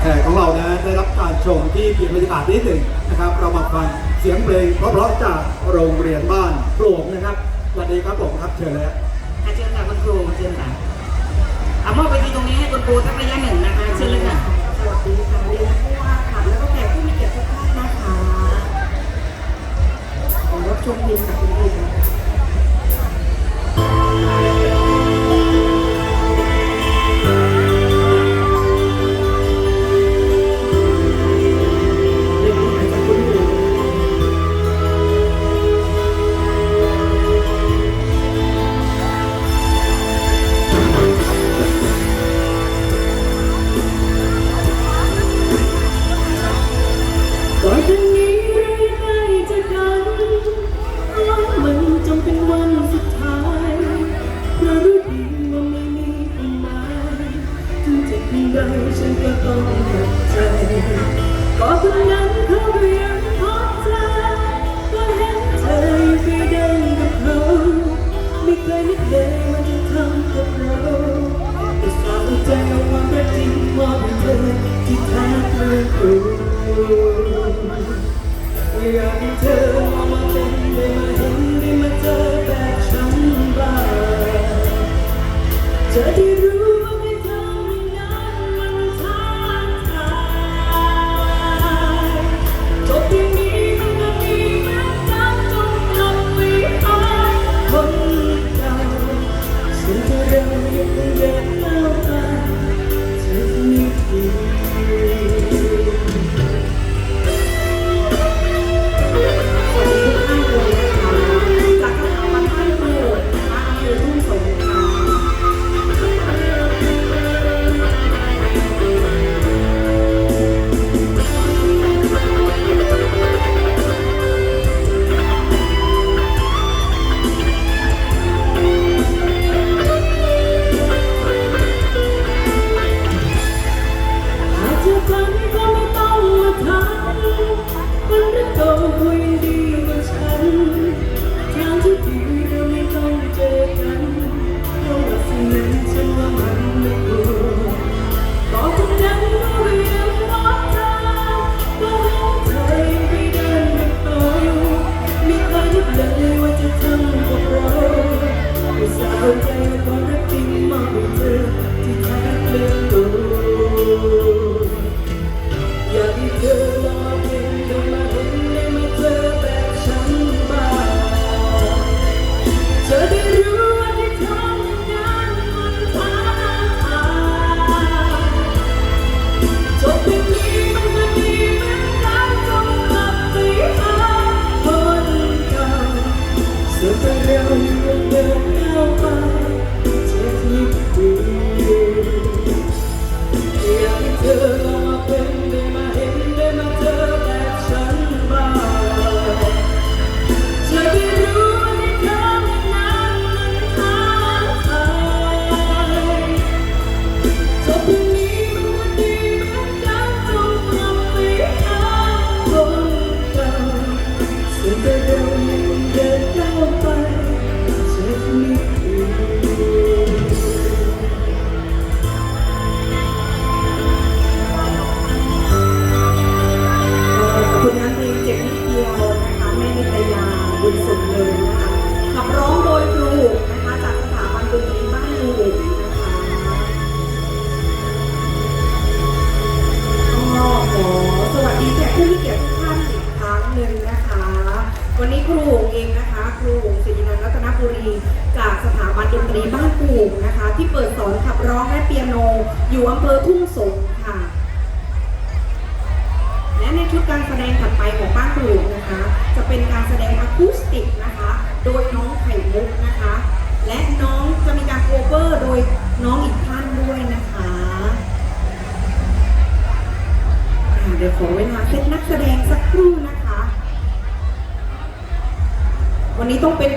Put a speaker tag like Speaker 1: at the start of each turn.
Speaker 1: แขกของเรานะได้รับการชมที่เพียงบรรยากาศนิดหนึ่งนะครับ เรามาฟังเสียงเพลงเพราะๆจากโรงเรียนบ้านปลวกนะครับสวัสดีครับผมครับเชิญเลย
Speaker 2: อาเชิญค่ะคุณครูเชิญค่ะเอามอบไปที่ตรงนี้ให้คุณครูทักระยะหนึ่งนะคะเชิญเลยค่ะ
Speaker 3: สวัสดีค่ะเรียนผู้ว่าค่ะแล้วก็แขกผู้มีเกียรติทุกท่านนะคะผมรับชมเพลงจากคุณครู
Speaker 4: อยากให้เธอมาเป็นได้มาเห็นได้มาเจอแบบฉันบ้างจะได้รู้ ต้องเป็น